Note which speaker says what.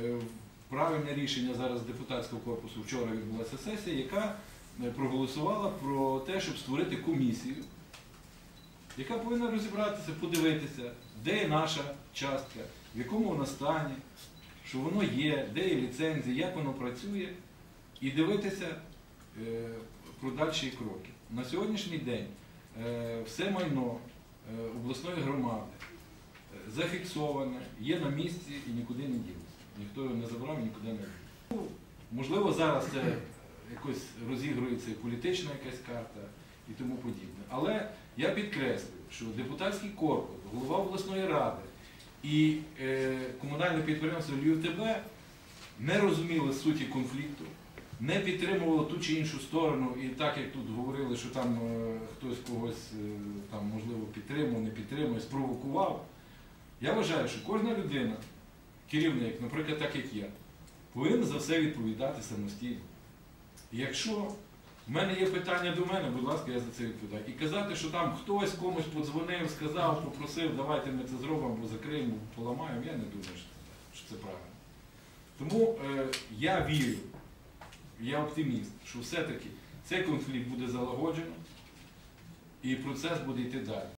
Speaker 1: е, правильне рішення зараз депутатського корпусу. Вчора відбулася сесія, яка е, проголосувала про те, щоб створити комісію, яка повинна розібратися, подивитися, де є наша частка, в якому вона стані, що воно є, де є ліцензії, як воно працює, і дивитися е, про дальші кроки. На сьогоднішній день все майно обласної громади зафіксоване, є на місці і нікуди не ділося. Ніхто його не забрав, нікуди не. Ну, Можливо, зараз це якось розігрується політична якась карта і тому подібне. Але я підкреслюю, що депутатський корпус, голова обласної ради і е, комунальне підприємство ЛЮТБ не розуміли суті конфлікту, не підтримували ту чи іншу сторону, і так як тут говорили, що там е, хтось когось е, там, можливо підтримував, не підтримував, спровокував. Я вважаю, що кожна людина, керівник, наприклад, так як я, повинен за все відповідати самостійно. Якщо в мене є питання до мене, будь ласка, я за це відповідаю. І казати, що там хтось комусь подзвонив, сказав, попросив, давайте ми це зробимо, бо закриємо, поламаємо, я не думаю, що це, правильно. Тому е, я вірю, я оптиміст, що все-таки цей конфлікт буде залагоджено і процес буде йти далі.